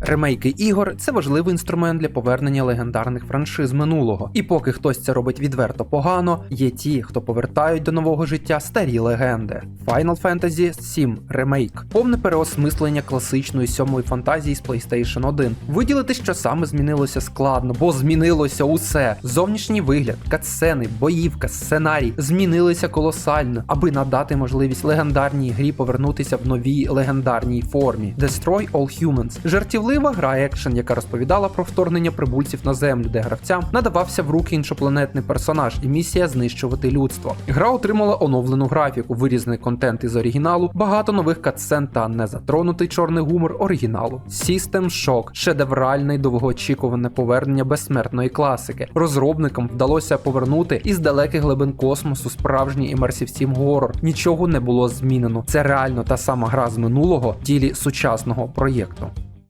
Ремейки ігор це важливий інструмент для повернення легендарних франшиз минулого. І поки хтось це робить відверто погано, є ті, хто повертають до нового життя старі легенди. Final Fantasy VII Remake – повне переосмислення класичної сьомої фантазії з PlayStation 1. Виділити, що саме змінилося складно, бо змінилося усе. Зовнішній вигляд, катсцени, боївка, сценарій змінилися колосально, аби надати можливість легендарній грі повернутися в новій легендарній формі. Destroy All Humans – жартівлива гра екшен, яка розповідала про вторгнення прибульців на землю, де гравцям надавався в руки іншопланетний персонаж і місія знищувати людство. Гра отримала оновлену графіку, вирізаний контент із оригіналу, багато нових катсцен та незатронутий чорний гумор оригіналу. System Shock – шедевральне й довгоочікуване повернення безсмертної класики. Розробникам вдалося повернути із далеких глибин космосу справжній імерсів Steam горор. Нічого не було змінено. Це реально та сама гра з минулого тілі сучасного проєкту.